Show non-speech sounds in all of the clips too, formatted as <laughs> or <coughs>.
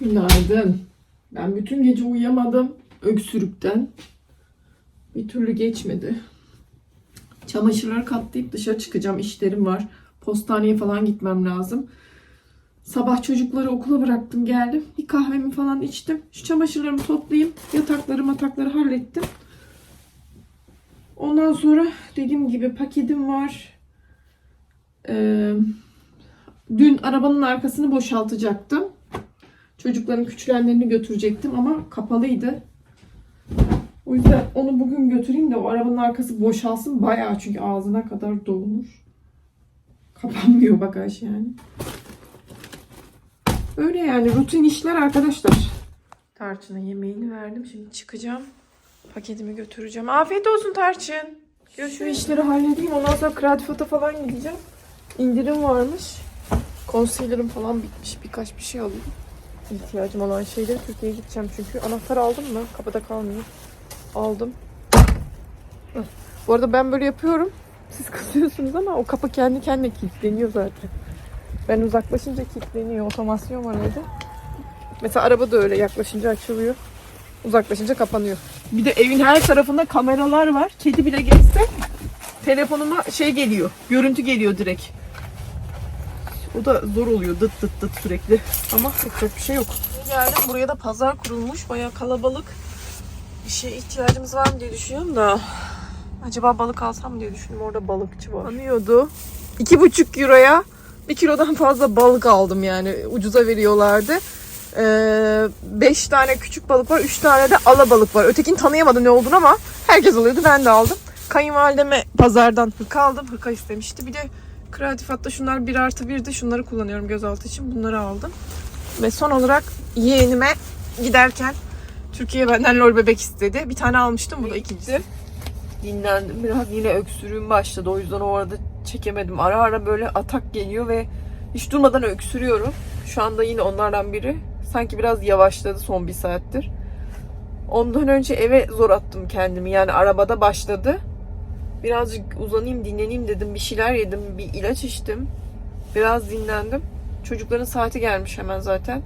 Günaydın. Ben bütün gece uyuyamadım. Öksürükten. Bir türlü geçmedi. Çamaşırları katlayıp dışarı çıkacağım. İşlerim var. Postaneye falan gitmem lazım. Sabah çocukları okula bıraktım geldim. Bir kahvemi falan içtim. Şu çamaşırlarımı toplayayım. Yatakları matakları hallettim. Ondan sonra dediğim gibi paketim var. Ee, dün arabanın arkasını boşaltacaktım. Çocukların küçülenlerini götürecektim ama kapalıydı. O yüzden onu bugün götüreyim de o arabanın arkası boşalsın bayağı çünkü ağzına kadar dolmuş. Kapanmıyor bagaj yani. Öyle yani rutin işler arkadaşlar. Tarçın'a yemeğini verdim. Şimdi çıkacağım. Paketimi götüreceğim. Afiyet olsun Tarçın. Şu işleri halledeyim. Ondan sonra Kreatifot'a falan gideceğim. İndirim varmış. Concealer'ım falan bitmiş. Birkaç bir şey alayım. İhtiyacım olan şeyleri Türkiye'ye gideceğim çünkü. Anahtar aldım mı? Kapıda kalmayayım. Aldım. Bu arada ben böyle yapıyorum. Siz <laughs> kızıyorsunuz ama o kapı kendi kendine kilitleniyor zaten. Ben uzaklaşınca kilitleniyor. Otomasyon var orada. Mesela araba da öyle yaklaşınca açılıyor. Uzaklaşınca kapanıyor. Bir de evin her tarafında kameralar var. Kedi bile geçse telefonuma şey geliyor. Görüntü geliyor direkt. O da zor oluyor dıt dıt dıt sürekli. Ama yapacak bir şey yok. Geldim buraya da pazar kurulmuş. Bayağı kalabalık. Bir şeye ihtiyacımız var mı diye düşünüyorum da. Acaba balık alsam mı diye düşünüyorum. Orada balıkçı var. Anıyordu. İki buçuk euroya bir kilodan fazla balık aldım yani. Ucuza veriyorlardı. Ee, beş tane küçük balık var. Üç tane de alabalık var. Ötekini tanıyamadım ne olduğunu ama herkes alıyordu. Ben de aldım. Kayınvalideme pazardan hırka aldım. Hırka istemişti. Bir de Kreatif hatta şunlar bir artı bir de şunları kullanıyorum gözaltı için. Bunları aldım. Ve son olarak yeğenime giderken Türkiye benden lol bebek istedi. Bir tane almıştım. Bu da ikincisi. Dinlendim. Biraz yine öksürüğüm başladı. O yüzden o arada çekemedim. Ara ara böyle atak geliyor ve hiç durmadan öksürüyorum. Şu anda yine onlardan biri. Sanki biraz yavaşladı son bir saattir. Ondan önce eve zor attım kendimi. Yani arabada başladı. Birazcık uzanayım, dinleneyim dedim. Bir şeyler yedim, bir ilaç içtim. Biraz dinlendim. Çocukların saati gelmiş hemen zaten.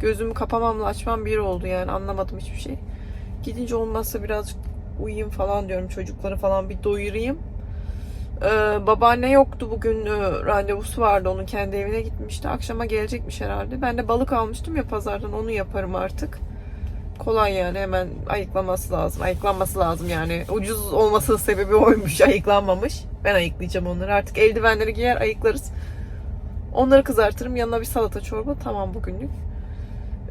Gözümü kapamamla açmam bir oldu yani anlamadım hiçbir şey. Gidince olmazsa birazcık uyuyayım falan diyorum. Çocukları falan bir doyurayım. Ee, babaanne yoktu bugün e, randevusu vardı onun kendi evine gitmişti. Akşama gelecekmiş herhalde. Ben de balık almıştım ya pazardan onu yaparım artık. Kolay yani hemen ayıklaması lazım. Ayıklanması lazım yani. Ucuz olmasının sebebi oymuş. <laughs> Ayıklanmamış. Ben ayıklayacağım onları. Artık eldivenleri giyer ayıklarız. Onları kızartırım. Yanına bir salata çorba. Tamam bugünlük.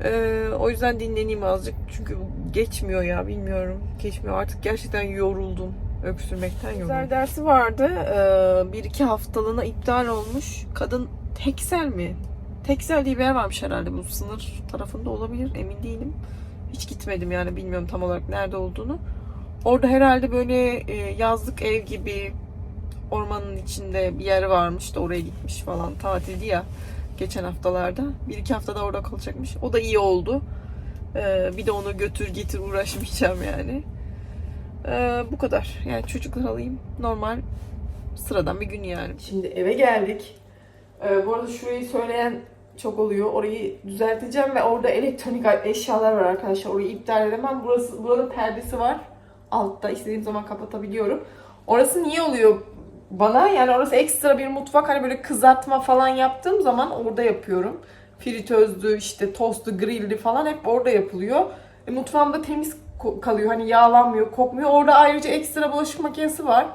Ee, o yüzden dinleneyim azıcık. Çünkü geçmiyor ya bilmiyorum. Geçmiyor. Artık gerçekten yoruldum. Öksürmekten yoruldum. Güzel dersi vardı. Ee, bir iki haftalığına iptal olmuş. Kadın Teksel mi? Teksel diye varmış herhalde. Bu sınır tarafında olabilir. Emin değilim. Hiç gitmedim yani bilmiyorum tam olarak nerede olduğunu. Orada herhalde böyle e, yazlık ev gibi ormanın içinde bir yer varmış da oraya gitmiş falan tatildi ya geçen haftalarda. Bir iki haftada orada kalacakmış. O da iyi oldu. Ee, bir de onu götür getir uğraşmayacağım yani. Ee, bu kadar. Yani çocuklar alayım. Normal sıradan bir gün yani. Şimdi eve geldik. Bu arada şurayı söyleyen çok oluyor. Orayı düzelteceğim ve orada elektronik eşyalar var arkadaşlar. Orayı iptal edemem. Burası, buranın perdesi var. Altta istediğim zaman kapatabiliyorum. Orası niye oluyor bana? Yani orası ekstra bir mutfak. Hani böyle kızartma falan yaptığım zaman orada yapıyorum. Fritözlü, işte tostu, grilli falan hep orada yapılıyor. E, mutfağımda temiz kalıyor. Hani yağlanmıyor, kokmuyor. Orada ayrıca ekstra bulaşık makinesi var.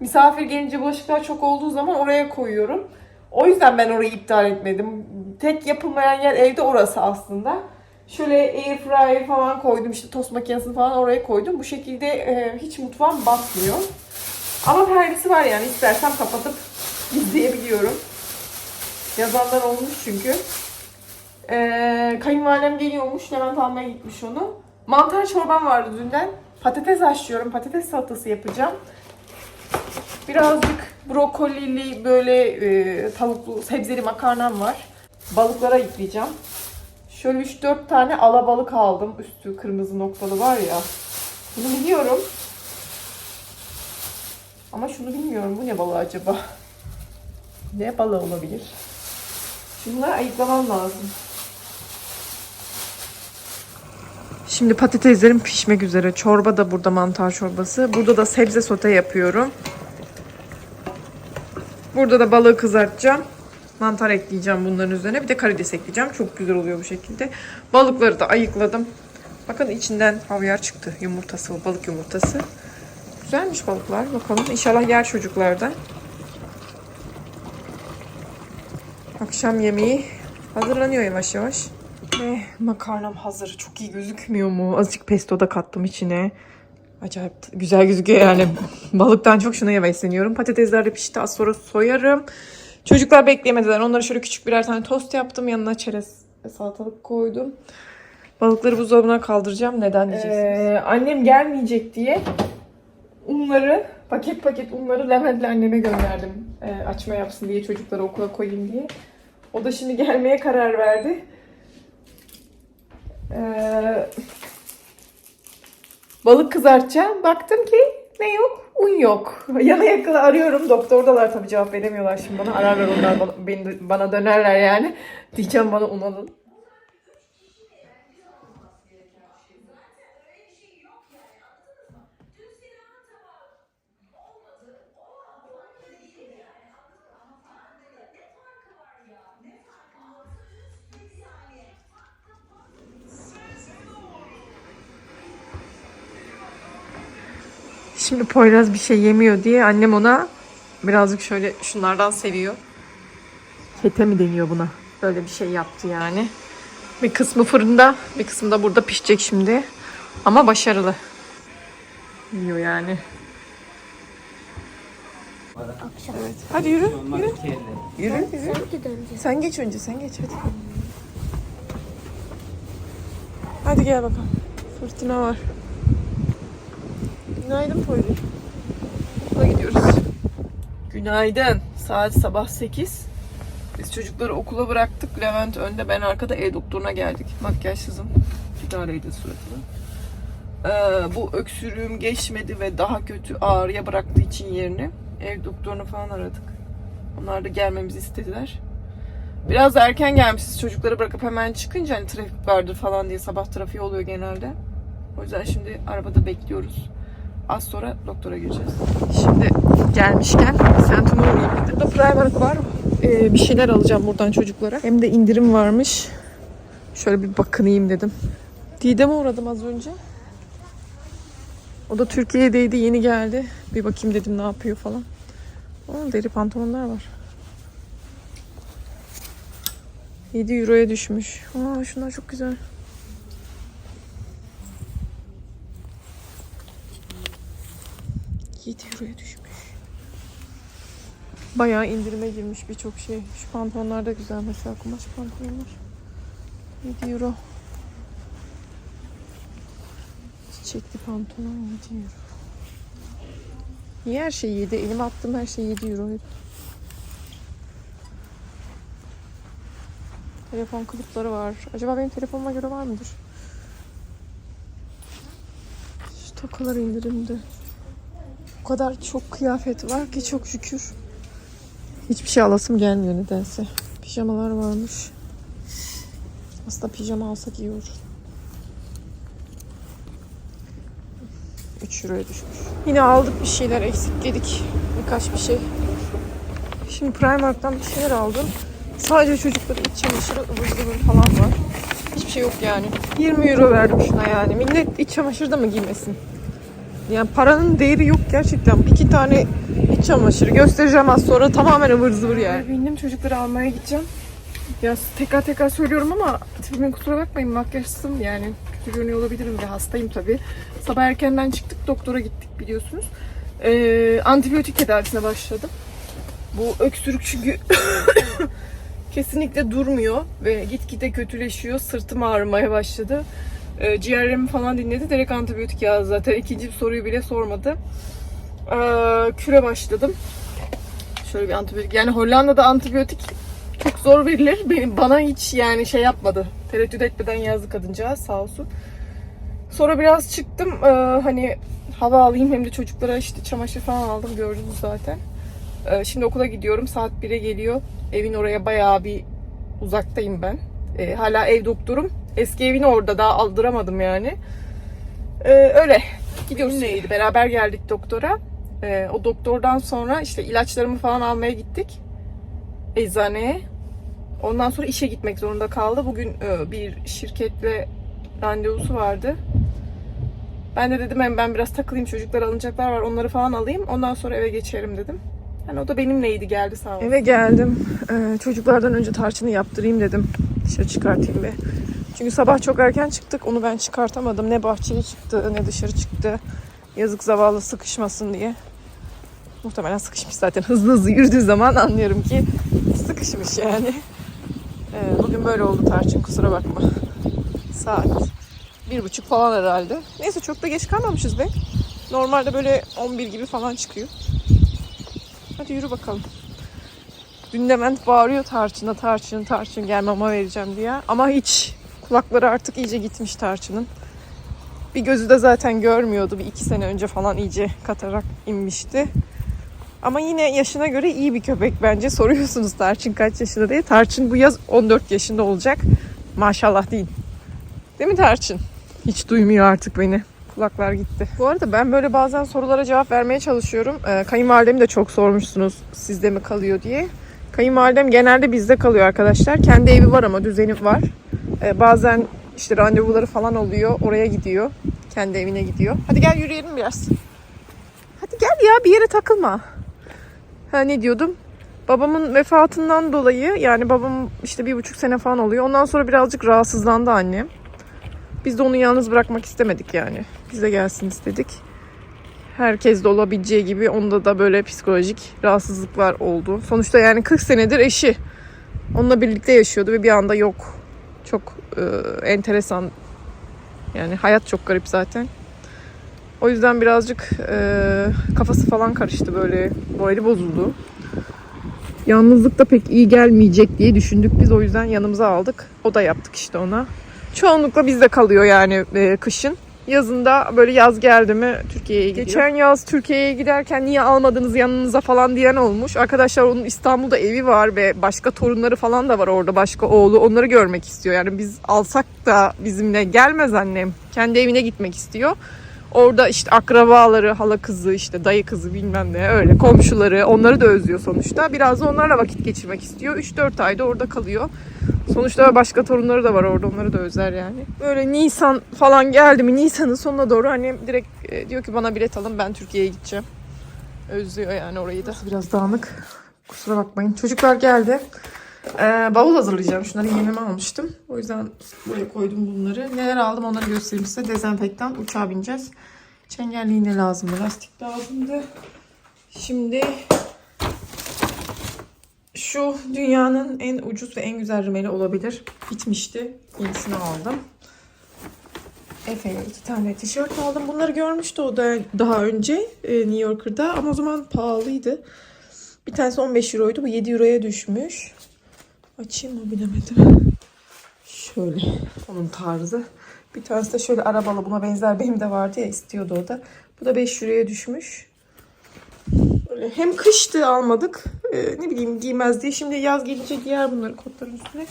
Misafir gelince bulaşıklar çok olduğu zaman oraya koyuyorum. O yüzden ben orayı iptal etmedim. Tek yapılmayan yer evde orası aslında. Şöyle air fryer falan koydum işte tost makinesini falan oraya koydum. Bu şekilde e, hiç mutfağım batmıyor. Ama perdesi var yani istersem kapatıp izleyebiliyorum. Yazanlar olmuş çünkü. Ee, kayınvalidem geliyormuş. Levent almaya gitmiş onu. Mantar çorbam vardı dünden. Patates haşlıyorum. Patates salatası yapacağım. Birazcık brokolili böyle e, tavuklu sebzeli makarnam var. Balıklara yıkayacağım. Şöyle 3-4 tane alabalık aldım. Üstü kırmızı noktalı var ya. Bunu biliyorum. Ama şunu bilmiyorum. Bu ne balığı acaba? Ne balığı olabilir? Şunları ayıklamam lazım. Şimdi patateslerim pişmek üzere. Çorba da burada mantar çorbası. Burada da sebze sote yapıyorum. Burada da balığı kızartacağım. Mantar ekleyeceğim bunların üzerine. Bir de karides ekleyeceğim. Çok güzel oluyor bu şekilde. Balıkları da ayıkladım. Bakın içinden havyar çıktı. Yumurtası, balık yumurtası. Güzelmiş balıklar. Bakalım. İnşallah yer çocuklardan. Akşam yemeği hazırlanıyor yavaş yavaş. Ve makarnam hazır. Çok iyi gözükmüyor mu? Azıcık pesto da kattım içine. Acayip güzel gözüküyor yani. Balıktan çok şuna hevesleniyorum. Patatesler de pişti. Az sonra soyarım. Çocuklar bekleyemediler. Onlara şöyle küçük birer tane tost yaptım. Yanına çerez salatalık koydum. Balıkları buzdolabına kaldıracağım. Neden diyeceksiniz? annem gelmeyecek diye unları, paket paket unları Levent'le anneme gönderdim. Ee, açma yapsın diye çocukları okula koyayım diye. O da şimdi gelmeye karar verdi. Ee, balık kızartacağım. Baktım ki ne yok? Un yok. Yana yakın arıyorum. Doktordalar tabii cevap veremiyorlar şimdi bana. Ararlar onlar bana, bana dönerler yani. Diyeceğim bana un alın. Şimdi Poyraz bir şey yemiyor diye annem ona birazcık şöyle şunlardan seviyor. Kete mi deniyor buna? Böyle bir şey yaptı yani. Bir kısmı fırında, bir kısmı da burada pişecek şimdi. Ama başarılı. Yiyor yani. Akşam. Evet. Hadi yürü. Yürü. Yürü. yürü. Sen geç önce, sen geç hadi. Hadi gel bakalım. Fırtına var. Günaydın Poyri. Okula gidiyoruz. Günaydın. Saat sabah 8. Biz çocukları okula bıraktık. Levent önde, ben arkada ev doktoruna geldik. Makyajsızım. İdareydi suratını. Ee, bu öksürüğüm geçmedi ve daha kötü ağrıya bıraktığı için yerini ev doktorunu falan aradık. Onlar da gelmemizi istediler. Biraz erken gelmişiz çocukları bırakıp hemen çıkınca hani trafik vardır falan diye sabah trafiği oluyor genelde. O yüzden şimdi arabada bekliyoruz. Az sonra doktora gireceğiz. Şimdi gelmişken Centum'a uğrayayım dedim. Burada Primark var. Ee, bir şeyler alacağım buradan çocuklara. Hem de indirim varmış. Şöyle bir bakınayım dedim. Didem'e uğradım az önce. O da Türkiye'deydi yeni geldi. Bir bakayım dedim ne yapıyor falan. Aa, deri pantolonlar var. 7 euroya düşmüş. Aa şunlar çok güzel. Yedi euroya düşmüş. Bayağı indirime girmiş birçok şey. Şu pantolonlar da güzel mesela kumaş pantolonlar. 7 euro. Çiçekli pantolon 7 euro. Niye her şey 7? Elime attım her şey 7 euro. Telefon kılıfları var. Acaba benim telefonuma göre var mıdır? Şu tokalar indirimde. O kadar çok kıyafet var ki çok şükür. Hiçbir şey alasım gelmiyor nedense. Pijamalar varmış. Aslında pijama alsak iyi olur. 3 euroya düşmüş. Yine aldık bir şeyler eksikledik. Birkaç bir şey. Şimdi Primark'tan bir şeyler aldım. Sadece çocukların iç çamaşırı ıvır zıvır falan var. Hiçbir şey yok yani. 20 euro verdim şuna yani. Millet iç çamaşır da mı giymesin? Yani paranın değeri yok gerçekten. İki tane iç çamaşırı göstereceğim az sonra tamamen ıvır zıvır yani. Bindim çocukları almaya gideceğim. Ya tekrar tekrar söylüyorum ama tipimin kusura bakmayın makyajsızım yani. Kötü görünüyor olabilirim ve hastayım tabii. Sabah erkenden çıktık doktora gittik biliyorsunuz. Ee, antibiyotik tedavisine başladım. Bu öksürük çünkü <coughs> kesinlikle durmuyor ve gitgide kötüleşiyor. Sırtım ağrımaya başladı. Ee, ciğerlerimi falan dinledi. Direkt antibiyotik yazdı zaten. İkinci bir soruyu bile sormadı. Ee, küre başladım. Şöyle bir antibiyotik. Yani Hollanda'da antibiyotik çok zor verilir. Benim, bana hiç yani şey yapmadı. Tereddüt etmeden yazdı kadıncağız sağ olsun. Sonra biraz çıktım. Ee, hani hava alayım hem de çocuklara işte çamaşır falan aldım gördünüz zaten. Ee, şimdi okula gidiyorum. Saat 1'e geliyor. Evin oraya bayağı bir uzaktayım ben. Ee, hala ev doktorum. Eski evini orada daha aldıramadım yani. Ee, öyle gidiyoruz. Neydi? Beraber geldik doktora. Ee, o doktordan sonra işte ilaçlarımı falan almaya gittik. Eczaneye. Ondan sonra işe gitmek zorunda kaldı. Bugün e, bir şirketle randevusu vardı. Ben de dedim hem ben biraz takılayım çocuklar alınacaklar var onları falan alayım. Ondan sonra eve geçerim dedim. Yani o da benimleydi geldi sağ olsun. Eve geldim. Ee, çocuklardan önce tarçını yaptırayım dedim. Dışarı çıkartayım bir. Çünkü sabah çok erken çıktık. Onu ben çıkartamadım. Ne bahçeye çıktı ne dışarı çıktı. Yazık zavallı sıkışmasın diye. Muhtemelen sıkışmış zaten. <laughs> Hızlı hızlı yürüdüğü zaman anlıyorum ki sıkışmış yani. Ee, bugün böyle oldu Tarçın kusura bakma. Saat bir buçuk falan herhalde. Neyse çok da geç kalmamışız be. Normalde böyle 11 gibi falan çıkıyor. Hadi yürü bakalım. Dün Levent bağırıyor Tarçın'a Tarçın Tarçın gel mama vereceğim diye. Ama hiç kulakları artık iyice gitmiş Tarçın'ın. Bir gözü de zaten görmüyordu. Bir iki sene önce falan iyice katarak inmişti. Ama yine yaşına göre iyi bir köpek bence. Soruyorsunuz Tarçın kaç yaşında diye. Tarçın bu yaz 14 yaşında olacak. Maşallah değil. Değil mi Tarçın? Hiç duymuyor artık beni. Kulaklar gitti. Bu arada ben böyle bazen sorulara cevap vermeye çalışıyorum. Ee, kayınvalidemi de çok sormuşsunuz sizde mi kalıyor diye. Kayınvalidem genelde bizde kalıyor arkadaşlar. Kendi evi var ama düzeni var. Ee, bazen işte randevuları falan oluyor. Oraya gidiyor. Kendi evine gidiyor. Hadi gel yürüyelim biraz. Hadi gel ya bir yere takılma. Ha ne diyordum? Babamın vefatından dolayı yani babam işte bir buçuk sene falan oluyor. Ondan sonra birazcık rahatsızlandı annem. Biz de onu yalnız bırakmak istemedik yani. Bize gelsin istedik. Herkes de olabileceği gibi onda da böyle psikolojik rahatsızlıklar oldu. Sonuçta yani 40 senedir eşi. Onunla birlikte yaşıyordu ve bir anda yok. Çok e, enteresan. Yani hayat çok garip zaten. O yüzden birazcık e, kafası falan karıştı böyle. Morali bozuldu. Yalnızlık da pek iyi gelmeyecek diye düşündük biz. O yüzden yanımıza aldık. O da yaptık işte ona. Çoğunlukla bizde kalıyor yani e, kışın. Yazında böyle yaz geldi mi Türkiye'ye gidiyor. Geçen yaz Türkiye'ye giderken niye almadınız yanınıza falan diyen olmuş. Arkadaşlar onun İstanbul'da evi var ve başka torunları falan da var orada. Başka oğlu onları görmek istiyor. Yani biz alsak da bizimle gelmez annem. Kendi evine gitmek istiyor. Orada işte akrabaları, hala kızı, işte dayı kızı bilmem ne öyle komşuları onları da özlüyor sonuçta. Biraz da onlarla vakit geçirmek istiyor. 3-4 ayda orada kalıyor. Sonuçta başka torunları da var orada onları da özler yani. Böyle Nisan falan geldi mi Nisan'ın sonuna doğru annem direkt e, diyor ki bana bilet alın ben Türkiye'ye gideceğim. Özlüyor yani orayı da. Biraz dağınık. Kusura bakmayın. Çocuklar geldi. Ee, bavul hazırlayacağım. Şunları yememe almıştım. O yüzden buraya koydum bunları. Neler aldım onları göstereyim size. Dezenfektan. Uçağa bineceğiz. Çengelli iğne lazımdı. Lastik lazımdı. Şimdi şu dünyanın en ucuz ve en güzel rimeli olabilir. Bitmişti. Yenisini aldım. Efe'ye iki tane tişört aldım. Bunları görmüştü o da daha önce e, New Yorker'da ama o zaman pahalıydı. Bir tanesi 15 euroydu. Bu 7 euroya düşmüş. Açayım mı bilemedim. Şöyle onun tarzı. Bir tanesi de şöyle arabalı buna benzer benim de vardı ya istiyordu o da. Bu da 5 euroya düşmüş. Böyle hem kıştı almadık. e, ne bileyim giymez diye. Şimdi yaz gelince giyer bunları kotların üstüne.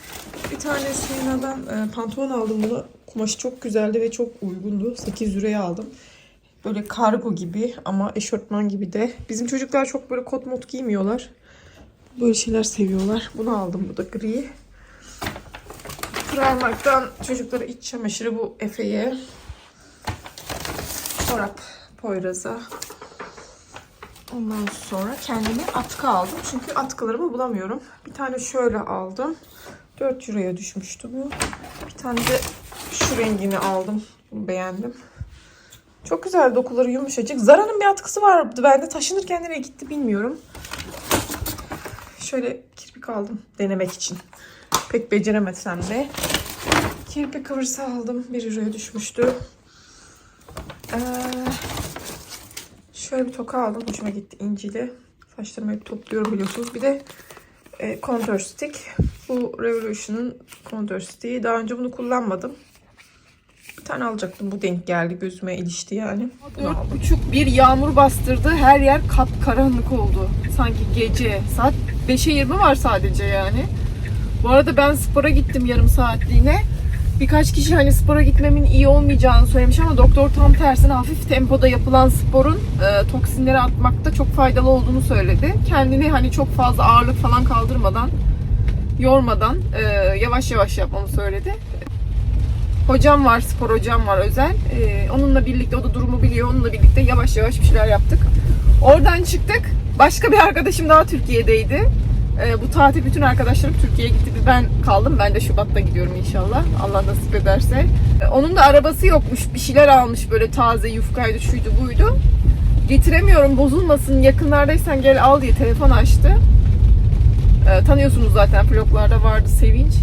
Bir tane Siena'dan e, pantolon aldım bunu. Kumaşı çok güzeldi ve çok uygundu. 8 liraya aldım. Böyle kargo gibi ama eşortman gibi de. Bizim çocuklar çok böyle kot mot giymiyorlar. Böyle şeyler seviyorlar. Bunu aldım. Bu da gri. Primark'tan çocuklara iç çamaşırı bu Efe'ye. Çorap Poyraz'a. Ondan sonra kendime atkı aldım. Çünkü atkılarımı bulamıyorum. Bir tane şöyle aldım. 4 euroya düşmüştü bu. Bir tane de şu rengini aldım. Bunu beğendim. Çok güzel dokuları yumuşacık. Zara'nın bir atkısı vardı. Ben de taşınırken nereye gitti bilmiyorum. Şöyle kirpik aldım denemek için. Pek beceremesem de. Kirpik kıvırsı aldım. 1 euroya düşmüştü. Ee, şöyle bir toka aldım. Hoşuma gitti incili. Saçlarımı hep topluyorum biliyorsunuz. Bir de e, contour stick. Bu Revolution'ın contour stick'i. Daha önce bunu kullanmadım. Bir tane alacaktım. Bu denk geldi. Gözüme ilişti yani. Dört buçuk bir yağmur bastırdı. Her yer kapkaranlık oldu. Sanki gece. Saat 5'e 20 var sadece yani. Bu arada ben spora gittim yarım saatliğine. Birkaç kişi hani spora gitmemin iyi olmayacağını söylemiş ama doktor tam tersine hafif tempoda yapılan sporun e, toksinleri atmakta çok faydalı olduğunu söyledi. Kendini hani çok fazla ağırlık falan kaldırmadan, yormadan e, yavaş yavaş yapmamı söyledi. Hocam var, spor hocam var özel. E, onunla birlikte, o da durumu biliyor. Onunla birlikte yavaş yavaş bir şeyler yaptık. Oradan çıktık. Başka bir arkadaşım daha Türkiye'deydi. Ee, bu tatil bütün arkadaşlarım Türkiye'ye gitti. Bir ben kaldım. Ben de Şubat'ta gidiyorum inşallah. Allah nasip ederse. Ee, onun da arabası yokmuş. Bir şeyler almış böyle taze yufkaydı, şuydu buydu. Getiremiyorum bozulmasın. Yakınlardaysan gel al diye telefon açtı. Ee, tanıyorsunuz zaten vloglarda vardı Sevinç.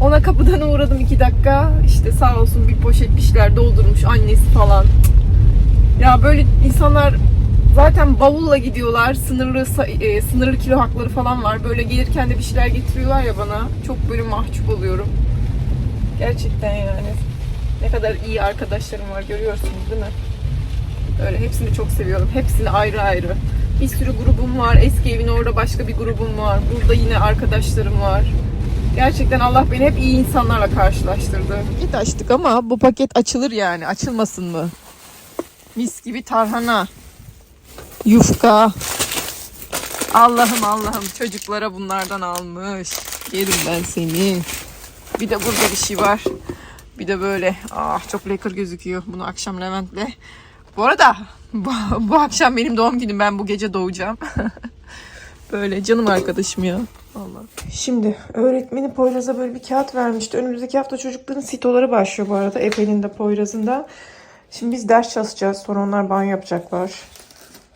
Ona kapıdan uğradım iki dakika. İşte sağ olsun bir poşet bir şeyler doldurmuş annesi falan. Ya böyle insanlar zaten bavulla gidiyorlar. Sınırlı e, sınırlı kilo hakları falan var. Böyle gelirken de bir şeyler getiriyorlar ya bana. Çok böyle mahcup oluyorum. Gerçekten yani. Ne kadar iyi arkadaşlarım var görüyorsunuz değil mi? Öyle hepsini çok seviyorum. Hepsini ayrı ayrı. Bir sürü grubum var. Eski evin orada başka bir grubum var. Burada yine arkadaşlarım var. Gerçekten Allah beni hep iyi insanlarla karşılaştırdı. Paket açtık ama bu paket açılır yani. Açılmasın mı? Mis gibi tarhana. Yufka. Allah'ım Allah'ım çocuklara bunlardan almış. Yerim ben seni. Bir de burada bir şey var. Bir de böyle ah çok lekker gözüküyor. Bunu akşam Levent'le. Bu arada bu, bu akşam benim doğum günüm. Ben bu gece doğacağım. <laughs> böyle canım arkadaşım ya. Allah. Şimdi öğretmeni Poyraz'a böyle bir kağıt vermişti. Önümüzdeki hafta çocukların sitoları başlıyor bu arada. Efe'nin de Poyraz'ın da. Şimdi biz ders çalışacağız. Sonra onlar banyo yapacaklar.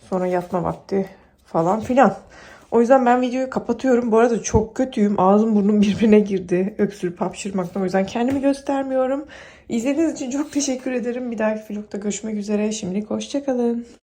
Sonra yatma vakti falan filan. O yüzden ben videoyu kapatıyorum. Bu arada çok kötüyüm. Ağzım burnum birbirine girdi. Öksürüp hapşırmaktan. O yüzden kendimi göstermiyorum. İzlediğiniz için çok teşekkür ederim. Bir dahaki vlogda görüşmek üzere. Şimdilik hoşçakalın.